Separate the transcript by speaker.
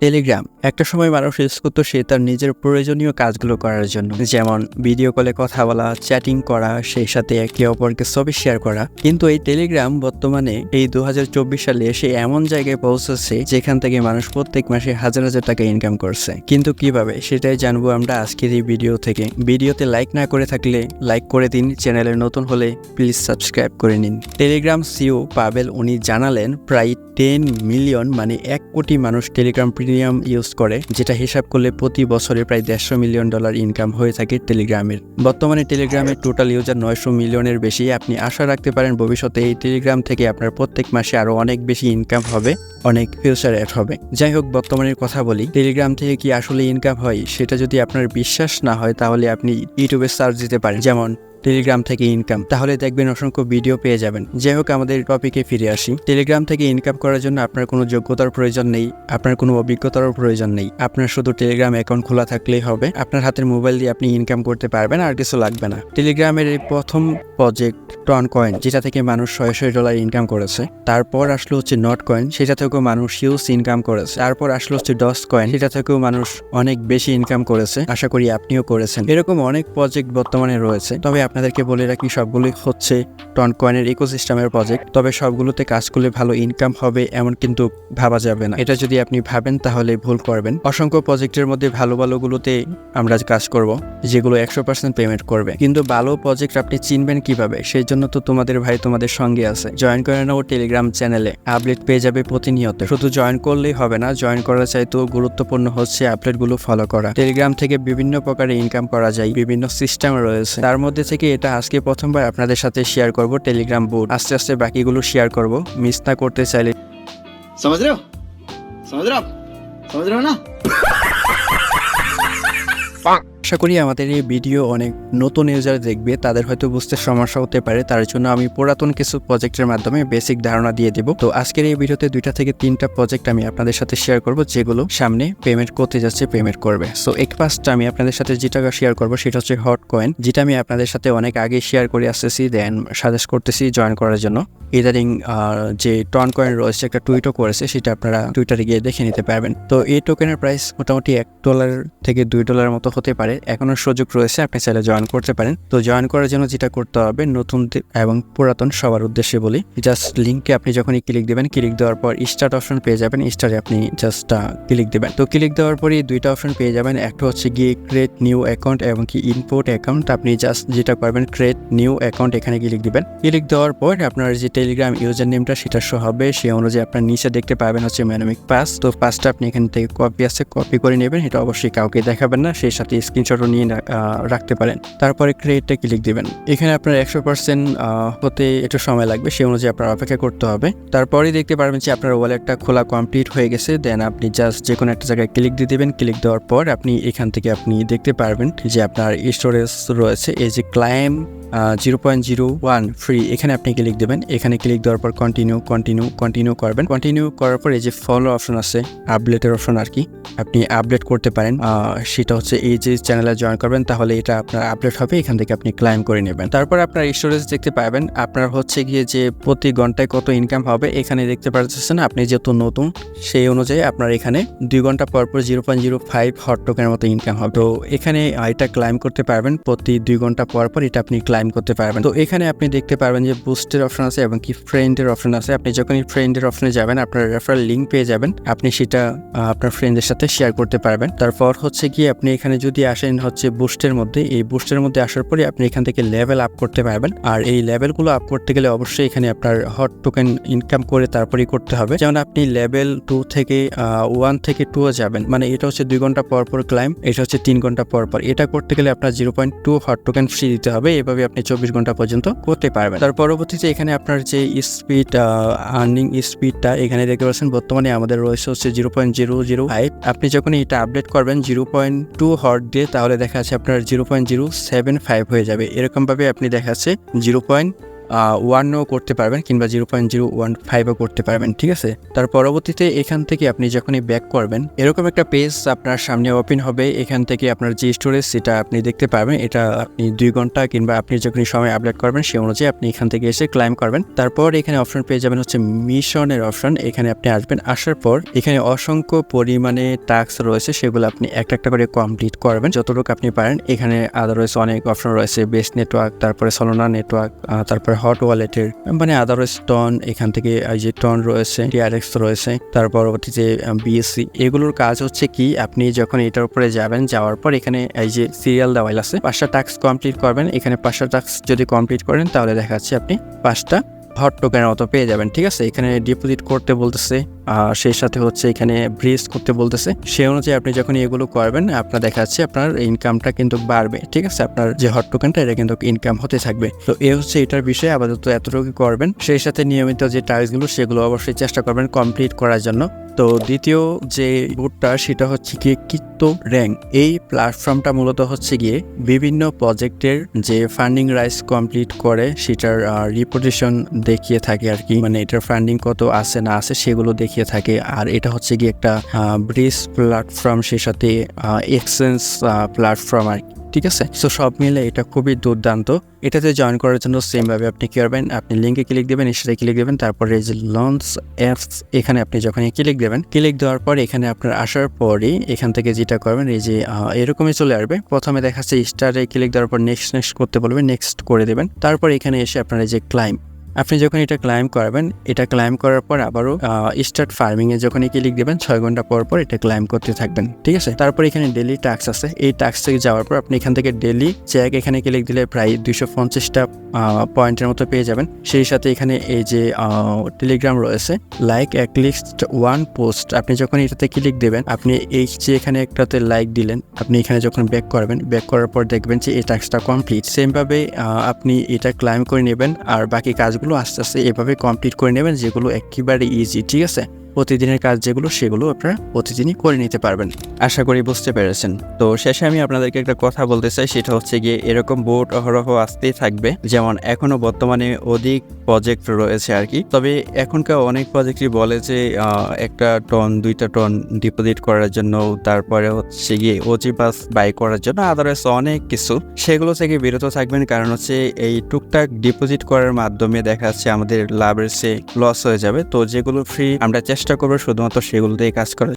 Speaker 1: Telegram. একটা সময় মানুষ ইউজ করতো সে তার নিজের প্রয়োজনীয় কাজগুলো করার জন্য। যেমন ভিডিও কলে কথা বলা, চ্যাটিং করা, সেই সাথে একে অপরকে ছবি শেয়ার করা। কিন্তু এই টেলিগ্রাম বর্তমানে এই দু সালে এসে এমন জায়গায় পৌঁছেছে যেখান থেকে মানুষ প্রত্যেক মাসে হাজার হাজার টাকা ইনকাম করছে। কিন্তু কীভাবে? সেটাই জানব আমরা আজকের এই ভিডিও থেকে। ভিডিওতে লাইক না করে থাকলে লাইক করে দিন। চ্যানেলে নতুন হলে প্লিজ সাবস্ক্রাইব করে নিন। টেলিগ্রাম সিও পাবেল, উনি জানালেন, প্রায় টেন মিলিয়ন মানে এক কোটি মানুষ টেলিগ্রাম প্রিমিয়াম ইউজ করে, যেটা হিসাব করলে প্রতি বছরে প্রায় দেড়শো মিলিয়ন ডলার ইনকাম হয়ে থাকে টেলিগ্রামের। বর্তমানে টেলিগ্রামের টোটাল ইউজার নয়শো মিলিয়নের বেশি। আপনি আশা রাখতে পারেন ভবিষ্যতে এই টেলিগ্রাম থেকে আপনার প্রত্যেক মাসে আরও অনেক বেশি ইনকাম হবে, অনেক ফিউচার অ্যাড হবে। যাই হোক, বর্তমানের কথা বলি, টেলিগ্রাম থেকে কি আসলে ইনকাম হয়, সেটা যদি আপনার বিশ্বাস না হয়, তাহলে আপনি ইউটিউবে সার্চ দিতে পারেন। যেমন টেলিগ্রাম থেকে ইনকাম তাহলে দেখবেন অসংখ্য ভিডিও পেয়ে যাবেন। যাই হোক, আমাদের টপিকে ফিরে আসি। টেলিগ্রাম থেকে ইনকাম করার জন্য আপনার কোনো যোগ্যতার প্রয়োজন নেই, আপনার কোনো অভিজ্ঞতারও প্রয়োজন নেই। আপনার শুধু টেলিগ্রাম অ্যাকাউন্ট খোলা থাকলেই হবে, আপনার হাতের মোবাইল দিয়ে আপনি ইনকাম করতে পারবেন আর কিছু লাগবে না। টেলিগ্রামের এই প্রথম প্রজেক্ট টন কয়েন যেটা থেকে মানুষ ছয় ছয় ডলার ইনকাম করেছে। তারপর আসলো হচ্ছে নট কয়েন সেটা থেকেও মানুষ হিউজ ইনকাম করেছে। তারপর আসলো হচ্ছে ডস কয়েন সেটা থেকেও মানুষ অনেক বেশি ইনকাম করেছে। আশা করি আপনিও করেছেন। এরকম অনেক প্রজেক্ট বর্তমানে রয়েছে, তবে আপনাদেরকে বলে রাখি, সবগুলোই হচ্ছে টন কয়েনের ইকোসিস্টেমের প্রজেক্ট তবে সবগুলোতে কাজ করলে ভালো ইনকাম হবে এমন কিন্তু ভাবা যাবে না। এটা যদি আপনি ভাবেন, তাহলে ভুল করবেন। অসংখ্য প্রজেক্টের মধ্যে ভালো ভালোগুলোতে আমরা কাজ করব, যেগুলো একশো পার্সেন্ট পেমেন্ট করবে। কিন্তু ভালো প্রজেক্ট আপনি চিনবেন কীভাবে? সেই জন্য তো তোমাদের ভাই তোমাদের সঙ্গে আছে। জয়েন করে নাও টেলিগ্রাম চ্যানেলে আপডেট পেয়ে যাবে প্রতিনিয়ত। শুধু জয়েন করলেই হবে না জয়েন করা চাইতেও গুরুত্বপূর্ণ হচ্ছে আপডেটগুলো ফলো করা। টেলিগ্রাম থেকে বিভিন্ন প্রকারে ইনকাম করা যায়, বিভিন্ন সিস্টেম রয়েছে। তার মধ্যে থেকে এটা আজকে প্রথমবার আপনাদের সাথে শেয়ার করব টেলিগ্রাম বুট আস্তে আস্তে বাকিগুলো শেয়ার করব। মিস না করতে চাইলে।
Speaker 2: সমাজ রেও সমাজ সমাজ না
Speaker 1: আশা করি আমাদের এই ভিডিও অনেক নতুন ইউজার দেখবে, তাদের হয়তো বুঝতে সমস্যা হতে পারে। তার জন্য আমি পুরাতন কিছু প্রজেক্টের মাধ্যমে বেসিক ধারণা দিয়ে দেব। তো আজকের এই ভিডিওতে দুইটা থেকে তিনটা প্রজেক্ট আমি আপনাদের সাথে শেয়ার করব, যেগুলো সামনে পেমেন্ট করতে যাচ্ছে পেমেন্ট করবে। সো এক ফার্স্ট আমি আপনাদের সাথে যেটা শেয়ার করব, সেটা হচ্ছে হট কয়েন যেটা আমি আপনাদের সাথে অনেক আগে শেয়ার করে আসতেছি দেন সাজেস্ট করতেছি জয়েন করার জন্য। ইদারিং যে টন কয়েন রয়েছে, একটা টুইটও করেছে, সেটা আপনারা টুইটারে গিয়ে দেখে নিতে পারবেন। তো এই টোকেনের প্রাইস মোটামুটি এক ডলার থেকে দুই ডলার মতো হতে পারে। এখনও সুযোগ রয়েছে, আপনি চাইলে জয়েন করতে পারেন। তো জয়েন করার জন্য যেটা করতে হবে, নতুন এবং পুরাতন সবার উদ্দেশ্যে বলি জাস্ট লিঙ্কে আপনি যখনই ক্লিক দেবেন ক্লিক দেওয়ার পর স্টার্ট অপশন পেয়ে যাবেন স্টারে আপনি জাস্ট ক্লিক দেবেন। তো ক্লিক দেওয়ার পরই দুইটা অপশন পেয়ে যাবেন, একটা হচ্ছে গিয়ে ক্রিয়েট নিউ অ্যাকাউন্ট এবং কি ইনপোর্ট অ্যাকাউন্ট আপনি জাস্ট যেটা করবেন ক্রিয়েট নিউ অ্যাকাউন্ট এখানে ক্লিক দিবেন। ক্লিক দেওয়ার পর আপনার যে টেলিগ্রাম ইউজার নেমটা সেটা শো হবে। সেই অনুযায়ী আপনার নিচে দেখতে পাবেন হচ্ছে ম্যানোমিক পাস তো পাসটা আপনি এখান থেকে কপি আছে কপি করে নেবেন। এটা অবশ্যই কাউকে দেখাবেন না, সেই সাথে স্ক্রিনশটও নিয়ে রাখতে পারেন। তারপরে ক্রিয়েটে ক্লিক দিবেন? এখানে আপনার একশো পার্সেন্ট হতে একটু সময় লাগবে সেই অনুযায়ী আপনার অপেক্ষা করতে হবে। তারপরেই দেখতে পারবেন যে আপনার ওয়ালেটটা খোলা কমপ্লিট হয়ে গেছে দেন আপনি জাস্ট যে কোনো একটা জায়গায় ক্লিক দিয়ে দেবেন। ক্লিক দেওয়ার পর আপনি এখান থেকে আপনি দেখতে পারবেন যে আপনার স্টোরেজ রয়েছে, এই যে claim zero point zero one free এখানে আপনি ক্লিক দেবেন। এখানে ক্লিক দেওয়ার পর কন্টিনিউ কন্টিনিউ কন্টিনিউ করবেন। কন্টিনিউ করার পর এই যে ফলো অপশন আছে আপডেটের অপশন আর কি, আপনি আপডেট করতে পারেন। সেটা হচ্ছে এই যে চ্যানেলে জয়েন করবেন, তাহলে এটা আপনার আপডেট হবে, এখান থেকে আপনি ক্লাইম করে নেবেন। তারপর আপনার স্টোরেজ দেখতে পাবেন, আপনার হচ্ছে গিয়ে যে প্রতি ঘন্টায় কত ইনকাম হবে, এখানে দেখতে পাচ্ছেন আপনি যেহেতু নতুন, সেই অনুযায়ী আপনার এখানে দুই ঘণ্টা পর পর zero point zero five hot টোকেনের মতো ইনকাম হবে। তো এখানে এটা ক্লাইম করতে পারবেন, প্রতি দুই ঘণ্টা পর পর এটা আপনি ক্লাইম করতে পারবেন। তো এখানে আপনি দেখতে পারবেন যে বুস্টের অপশন আছে এবং কি ফ্রেন্ডের অপশন আছে। আপনি যখনই ফ্রেন্ডের অপশনে যাবেন, আপনার রেফারেল লিঙ্ক পেয়ে যাবেন, আপনি সেটা আপনার ফ্রেন্ডের সাথে শেয়ার করতে পারবেন। তারপর হচ্ছে কি আপনি এখানে যদি আসেন হচ্ছে বুস্টের মধ্যে। এই বুস্টের মধ্যে আসার পরে আপনি এখান থেকে লেভেল আপ করতে পারবেন। আর এই লেভেলগুলো আপ করতে গেলে অবশ্যই এখানে আপনার হট টোকেন ইনকাম করে তারপরেই করতে হবে। যেমন আপনি লেভেল টু থেকে ওয়ান থেকে টু যাবেন। মানে এটা হচ্ছে দুই ঘণ্টা পর পর ক্লাইম এটা হচ্ছে তিন ঘণ্টা পর পর। এটা করতে গেলে আপনার zero point two hot token free দিতে হবে। এভাবে আপনি চব্বিশ ঘণ্টা পর্যন্ত করতে পারবেন। তার পরবর্তীতে এখানে আপনার যে স্পিড আর্নিং স্পিডটা এখানে দেখতে পাচ্ছেন বর্তমানে আমাদের রয়েছে হচ্ছে zero point zero zero five আপনি যখন এটা আপডেট করবেন জিরো পয়েন্ট টু হট দিয়ে তাহলে দেখা যাচ্ছে আপনার zero point zero seven five হয়ে যাবে। এরকমভাবে আপনি দেখাচ্ছে জিরো পয়েন্ট ওয়ানও করতে পারবেন কিংবা জিরো পয়েন্ট জিরো ওয়ান ফাইভও করতে পারবেন, ঠিক আছে? তার পরবর্তীতে এখান থেকে আপনি যখনই ব্যাক করবেন, এরকম একটা পেজ আপনার সামনে ওপেন হবে। এখান থেকে আপনার যে স্টোরেজ সেটা আপনি দেখতে পারবেন। এটা আপনি দুই ঘণ্টা কিংবা আপনি যখনই সময় আপডেট করবেন সেই অনুযায়ী আপনি এখান থেকে এসে ক্লাইম করবেন। তারপর এখানে অপশন পেয়ে যাবেন হচ্ছে মিশনের অপশন এখানে আপনি আসবেন, আসার পর এখানে অসংখ্য পরিমাণে টাস্ক রয়েছে, সেগুলো আপনি একটা একটা করে কমপ্লিট করবেন। যতটুকু আপনি পারেন, এখানে আদারওয়াইজ অনেক অপশন রয়েছে বেস্ট নেটওয়ার্ক তারপরে সলোনা নেটওয়ার্ক তারপরে হট ওয়ালেটের মানে আদারস টন এখান থেকে যে টন রয়েছে টিআরএক্স রয়েছে, তার পরবর্তী যে বিএসসি এগুলোর কাজ হচ্ছে কি, আপনি যখন এটার উপরে যাবেন, যাওয়ার পর এখানে, এই যে সিরিয়াল দেওয়াল আছে, পাঁচটা টাস্ক কমপ্লিট করবেন, এখানে পাঁচটা টাস্ক যদি কমপ্লিট করেন, তাহলে দেখা যাচ্ছে আপনি পাঁচটা হট টোকেনের মতো পেয়ে যাবেন, ঠিক আছে? এখানে ডিপোজিট করতে বলতেছে সেই সাথে হচ্ছে এখানে ব্রিজ করতে বলতেছে। সেই অনুযায়ী আপনি যখন এগুলো করবেন, আপনার দেখা যাচ্ছে আপনার ইনকামটা কিন্তু বাড়বে, ঠিক আছে? আপনার যে হট টোকেনটা এটা কিন্তু ইনকাম হতে থাকবে। তো এ হচ্ছে এটার বিষয়ে আপাতত এতটুকু করবেন। সেই সাথে নিয়মিত যে টাস্কগুলো সেগুলো অবশ্যই চেষ্টা করবেন কমপ্লিট করার জন্য। তো দ্বিতীয় যে বুটটা সেটা হচ্ছে গিয়ে কিত্তো র্যাঙ্ক এই প্ল্যাটফর্মটা মূলত হচ্ছে গিয়ে বিভিন্ন প্রজেক্টের যে ফান্ডিং রাইস কমপ্লিট করে, সেটার রিপোর্টেশন দেখিয়ে থাকে আর কি। মানে এটার ফান্ডিং কত আছে, না আছে, সেগুলো দেখিয়ে থাকে। আর এটা হচ্ছে গিয়ে একটা ব্রিজ প্ল্যাটফর্ম সেই সাথে এক্সচেঞ্জ প্ল্যাটফর্ম আর ঠিক আছে? সো সব মিলে এটা খুবই দুর্দান্ত। এটাতে জয়েন করার জন্য সেম ভাবে আপনি কি করবেন? আপনি লিঙ্কে ক্লিক দেবেন, এসে ক্লিক দেবেন, তারপরে যে লঞ্চ অ্যাপস এখানে আপনি যখন ক্লিক দেবেন ক্লিক দেওয়ার পর এখানে আপনার আসার পরেই এখান থেকে যেটা করবেন, এই যে এরকমই চলে আসবে। প্রথমে দেখাচ্ছে স্টারে ক্লিক দেওয়ার পর নেক্সট নেক্সট করতে বলবেন নেক্সট করে দেবেন। তারপর এখানে এসে আপনার এই যে ক্লাইম আপনি যখন এটা ক্লাইম করবেন, এটা ক্লাইম করার পর আবারও স্টার্ট ফার্মিংয়ে যখন ক্লিক দেবেন, ছয় ঘণ্টা পর পর এটা ক্লাইম করতে থাকবেন, ঠিক আছে? তারপর এখানে ডেলি টাস্ক আছে। এই টাস্ক থেকে যাওয়ার পর আপনি এখান থেকে ডেলি চেক এখানে ক্লিক দিলে প্রায় দুশো পঞ্চাশটা পয়েন্টের মতো পেয়ে যাবেন। সেই সাথে এখানে এই যে টেলিগ্রাম রয়েছে লাইক অ্যাটলিস্ট ওয়ান পোস্ট আপনি যখন এটাতে ক্লিক দেবেন, আপনি এই যে এখানে একটাতে লাইক দিলেন, আপনি এখানে যখন ব্যাক করবেন ব্যাক করার পর দেখবেন যে এই টাস্কটা কমপ্লিট সেমভাবে আপনি এটা ক্লাইম করে নেবেন, আর বাকি কাজগুলো আস্তে আস্তে এভাবে কমপ্লিট করে নেবেন যেগুলো একেবারে ইজি ঠিক আছে? প্রতিদিনের কাজ যেগুলো, সেগুলো আপনারা প্রতিদিনই করে নিতে পারবেন। আশা করি বুঝতে পেরেছেন। তো শেষে আমি আপনাদেরকে একটা কথা বলতে চাই, সেটা হচ্ছে গিয়ে এরকম বোর্ড অহরহ আসতেই থাকবে, যেমন এখনও বর্তমানে অধিক প্রজেক্ট রয়েছে আর কি। তবে এখনকার অনেক প্রজেক্টই বলে যে একটা টন দুইটা টন ডিপোজিট করার জন্য, তারপরে হচ্ছে গিয়ে ওজি পাস বাই করার জন্য আদারওয়াইজ অনেক কিছু। সেগুলো থেকে বিরত থাকবেন, কারণ হচ্ছে এই টুকটাক ডিপোজিট করার মাধ্যমে দেখা যাচ্ছে আমাদের লাভের সে লস হয়ে যাবে। তো যেগুলো ফ্রি আমরা চেষ্টা করবে শুধুমাত্র সেগুলো দিয়ে কাজ করার